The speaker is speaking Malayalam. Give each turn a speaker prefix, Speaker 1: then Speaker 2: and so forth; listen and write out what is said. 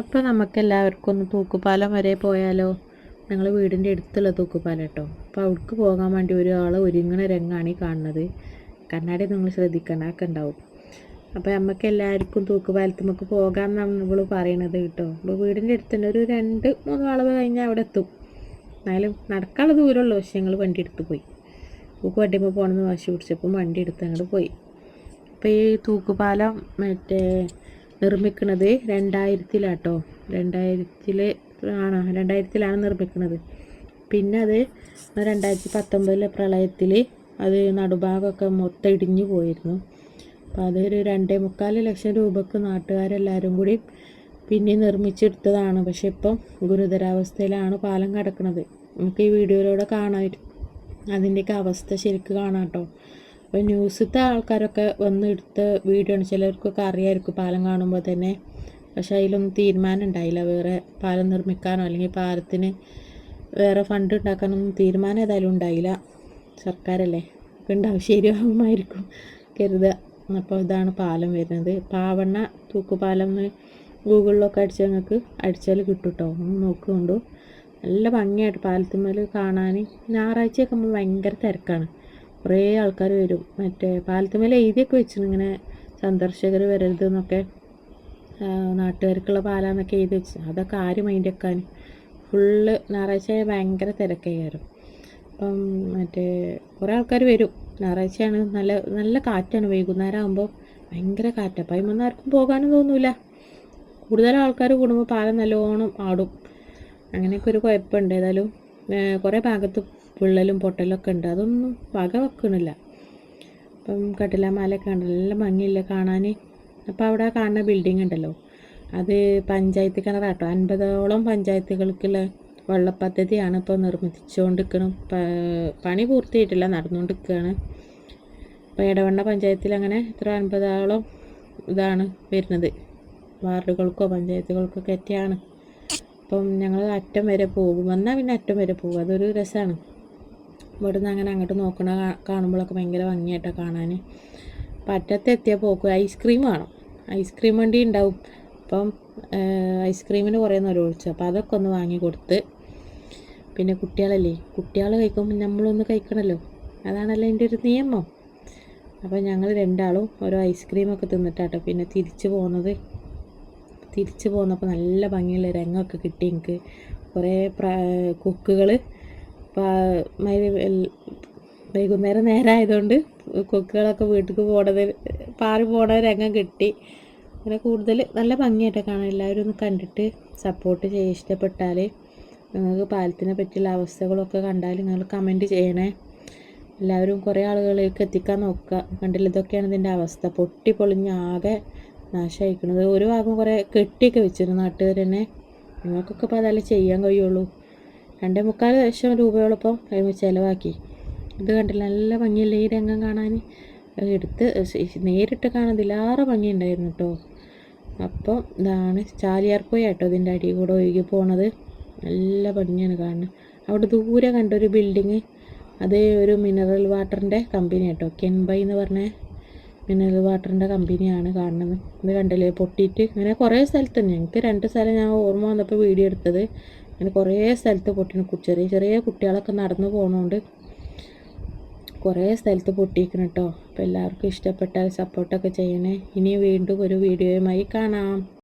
Speaker 1: അപ്പോൾ നമുക്കെല്ലാവർക്കും ഒന്ന് തൂക്കുപാലം വരെ പോയാലോ? ഞങ്ങൾ വീടിന്റെ അടുത്തുള്ള തൂക്കുപാലം കേട്ടോ. അപ്പോൾ അവിടേക്ക് പോകാൻ വേണ്ടി ഒരാൾ ഒരുങ്ങണ രംഗമാണ് ഈ കാണുന്നത്. കണ്ണാടി നിങ്ങൾ ശ്രദ്ധിക്കണം ഒക്കെ ഉണ്ടാവും. അപ്പോൾ നമുക്ക് എല്ലാവർക്കും തൂക്കുപാലത്ത് നമുക്ക് പോകാമെന്നാണ് നമ്മൾ പറയണത് കേട്ടോ. അപ്പോൾ വീടിന്റെ അടുത്ത് തന്നെ ഒരു രണ്ട് മൂന്ന് വളവ് കഴിഞ്ഞാൽ അവിടെ എത്തും. എന്നാലും നടക്കാനുള്ള ദൂരമുള്ളൂ പക്ഷേ ഞങ്ങൾ വണ്ടി എടുത്ത് പോയി. തൂക്ക് വണ്ടിയുമ്പോൾ പോകണമെന്ന് വാശി പിടിച്ചപ്പോൾ വണ്ടി എടുത്ത് അങ്ങോട്ട് പോയി. അപ്പോൾ ഈ തൂക്കുപാലം മറ്റേ നിർമ്മിക്കുന്നത് രണ്ടായിരത്തിലാട്ടോ. രണ്ടായിരത്തിൽ ആണോ? രണ്ടായിരത്തിലാണ് നിർമ്മിക്കുന്നത് പിന്നെ അത് രണ്ടായിരത്തി പത്തൊമ്പതിലെ പ്രളയത്തിൽ അത് നടുഭാഗമൊക്കെ മൊത്തം ഇടിഞ്ഞു പോയിരുന്നു. അപ്പോൾ അതൊരു രണ്ടേ മുക്കാൽ ലക്ഷം രൂപക്ക് നാട്ടുകാരെല്ലാവരും കൂടി പിന്നെ നിർമ്മിച്ചെടുത്തതാണ്. പക്ഷെ ഇപ്പം ഗുരുതരാവസ്ഥയിലാണ് പാലം കിടക്കുന്നത് നമുക്ക് ഈ വീഡിയോയിലൂടെ കാണാൻ അതിന്റെയൊക്കെ അവസ്ഥ ശരിക്ക് കാണാം കേട്ടോ. അപ്പോൾ ന്യൂസിലത്തെ ആൾക്കാരൊക്കെ വന്ന് എടുത്ത വീഡിയോ ആണ്. ചിലർക്കൊക്കെ അറിയാമായിരിക്കും പാലം കാണുമ്പോൾ തന്നെ. പക്ഷെ അതിലൊന്നും തീരുമാനം ഉണ്ടായില്ല. വേറെ പാലം നിർമ്മിക്കാനോ അല്ലെങ്കിൽ പാലത്തിന് വേറെ ഫണ്ട് ഉണ്ടാക്കാനൊന്നും തീരുമാനം ഏതായാലും ഉണ്ടായില്ല. സർക്കാരല്ലേ? ഉണ്ടാവും. ശരിയാകുമായിരിക്കും കരുതുക. അപ്പോൾ ഇതാണ് പാലം വരുന്നത്. പാവണ്ണ തൂക്കുപാലം ഗൂഗിളിലൊക്കെ അടിച്ച് ഞങ്ങൾക്ക് അടിച്ചാൽ കിട്ടും കേട്ടോ നോക്കുകൊണ്ടു നല്ല ഭംഗിയായിട്ട് പാലത്തിന്മേൽ കാണാൻ ഞായറാഴ്ചയൊക്കെ നമ്മൾ ഭയങ്കര തിരക്കാണ്. കുറേ ആൾക്കാർ വരും. മറ്റേ പാലത്തുമ്മൽ എഴുതിയൊക്കെ വെച്ചിരുന്നു ഇങ്ങനെ സന്ദർശകർ വരരുത് എന്നൊക്കെ. നാട്ടുകാർക്കുള്ള പാലാന്നൊക്കെ എഴുതി വെച്ച് അതൊക്കെ ആര് മൈൻഡ് വെക്കാൻ ഫുള്ള് ഞായറാഴ്ച ഭയങ്കര തിരക്കായിരുന്നു അപ്പം മറ്റേ കുറേ ആൾക്കാർ വരും. ഞായറാഴ്ചയാണ്. നല്ല നല്ല കാറ്റാണ്. വൈകുന്നേരം ആകുമ്പോൾ ഭയങ്കര കാറ്റാണ് അപ്പം അതിമൊന്നും ആർക്കും പോകാനും തോന്നില്ല കൂടുതൽ ആൾക്കാർ കൂടുമ്പോൾ പാലം നല്ലോണം ആടും. അങ്ങനെയൊക്കെ ഒരു കുഴപ്പമുണ്ട് ഏതായാലും കുറേ ഭാഗത്ത് വിള്ളലും പൊട്ടലൊക്കെ ഉണ്ട്. അതൊന്നും വക വെക്കണില്ല. അപ്പം കട്ടിലാമാലയൊക്കെ ഉണ്ടല്ലോ നല്ല ഭംഗിയില്ല കാണാൻ അപ്പോൾ അവിടെ കാണുന്ന ബിൽഡിംഗ് ഉണ്ടല്ലോ. അത് പഞ്ചായത്ത് കിണറാട്ടോ അൻപതോളം പഞ്ചായത്തുകൾക്കുള്ള വെള്ള പദ്ധതിയാണ് ഇപ്പോൾ നിർമ്മിച്ചുകൊണ്ടിരിക്കണം പണി പൂർത്തിയായിട്ടില്ല നടന്നുകൊണ്ടിരിക്കുകയാണ്. അപ്പോൾ ഇടവണ്ണ പഞ്ചായത്തിൽ അങ്ങനെ ഇത്ര അൻപതോളം ഇതാണ് വരുന്നത്. വാർഡുകൾക്കോ പഞ്ചായത്തുകൾക്കൊക്കെ ഒക്കെയാണ് അപ്പം ഞങ്ങൾ അറ്റം വരെ പോകും. വന്നാൽ പിന്നെ അറ്റം വരെ പോകും. അതൊരു രസമാണ്. ഇവിടുന്ന് അങ്ങനെ അങ്ങോട്ട് നോക്കണ കാണുമ്പോഴൊക്കെ ഭയങ്കര ഭംഗിയായിട്ടാണ് കാണാൻ അപ്പം അറ്റത്തെത്തിയാൽ പോക്കും. ഐസ്ക്രീം വേണം. ഐസ്ക്രീം വണ്ടി ഉണ്ടാവും. അപ്പം ഐസ്ക്രീമിന് കുറേ നേരം ഒഴിച്ചു. അപ്പോൾ അതൊക്കെ ഒന്ന് വാങ്ങി കൊടുത്ത്. പിന്നെ കുട്ടികളല്ലേ? കുട്ടികൾ കഴിക്കുമ്പോൾ നമ്മളൊന്ന് കഴിക്കണമല്ലോ അതാണല്ലോ എന്റെ ഒരു നിയമം. അപ്പോൾ ഞങ്ങൾ രണ്ടാളും ഓരോ ഐസ്ക്രീമൊക്കെ തിന്നിട്ടാട്ടോ പിന്നെ തിരിച്ച് പോകുന്നത് തിരിച്ച് പോന്നപ്പോൾ നല്ല ഭംഗിയുള്ള രംഗമൊക്കെ കിട്ടി എനിക്ക്. കുറേ കുക്കുകൾ വൈകുന്നേരം നേരം ആയതുകൊണ്ട് കൊക്കുകളൊക്കെ വീട്ടിൽ പോണത് പാറി പോണ രംഗം കിട്ടി. അങ്ങനെ കൂടുതൽ നല്ല ഭംഗിയായിട്ട് കാണാം എല്ലാവരും ഒന്ന് കണ്ടിട്ട് സപ്പോർട്ട് ചെയ്യുക ഇഷ്ടപ്പെട്ടാൽ നിങ്ങൾക്ക് പാലത്തിനെ പറ്റിയുള്ള അവസ്ഥകളൊക്കെ കണ്ടാൽ നിങ്ങൾ കമന്റ് ചെയ്യണേ. എല്ലാവരും കുറേ ആളുകളിലേക്ക് എത്തിക്കാൻ നോക്കുക. കണ്ടില്ല? ഇതൊക്കെയാണ് ഇതിന്റെ അവസ്ഥ. പൊട്ടി പൊളിഞ്ഞ് ആകെ നാശമായിക്കുന്നത് ഒരു ഭാഗം കുറേ കെട്ടിയൊക്കെ വെച്ചിരുന്നു നാട്ടുകാർ തന്നെ നിങ്ങൾക്കൊക്കെ ഇപ്പോൾ അതല്ലേ ചെയ്യാൻ കഴിയുള്ളൂ? രണ്ടേ മുക്കാൽ ലക്ഷം രൂപയോളപ്പം കഴിഞ്ഞ് ചിലവാക്കി. ഇത് കണ്ടില്ല നല്ല ഭംഗിയല്ലേ ഈ രംഗം കാണാൻ? എടുത്ത് നേരിട്ട് കാണുന്നതിലാറെ ഭംഗിയുണ്ടായിരുന്നു കേട്ടോ അപ്പം ഇതാണ് ചാലിയാർപ്പുഴ കേട്ടോ ഇതിന്റെ അടി കൂടെ ഒഴുകി പോണത്. നല്ല ഭംഗിയാണ് കാണുന്നത് അവിടെ ദൂരെ കണ്ടൊരു ബിൽഡിങ് അത് ഒരു മിനറൽ വാട്ടറിന്റെ കമ്പനി കേട്ടോ കെൻബൈ എന്ന് പറഞ്ഞ മിനറൽ വാട്ടറിന്റെ കമ്പനിയാണ് കാണുന്നത്. ഇത് കണ്ടില്ലേ പൊട്ടിയിട്ട് ഇങ്ങനെ കുറേ സ്ഥലത്ത് ഞങ്ങൾക്ക് രണ്ട് സ്ഥലം ഞാൻ ഓർമ്മ വന്നപ്പോൾ വീഡിയോ എടുത്തത്. അങ്ങനെ കുറേ സ്ഥലത്ത് പൊട്ടിന് ചെറിയ ചെറിയ കുട്ടികളൊക്കെ നടന്നു പോകണോണ്ട് കുറേ സ്ഥലത്ത് പൊട്ടിയിരിക്കണം കേട്ടോ അപ്പോൾ എല്ലാവർക്കും ഇഷ്ടപ്പെട്ടാൽ സപ്പോർട്ടൊക്കെ ചെയ്യണേ. ഇനി വീണ്ടും ഒരു വീഡിയോയുമായി കാണാം.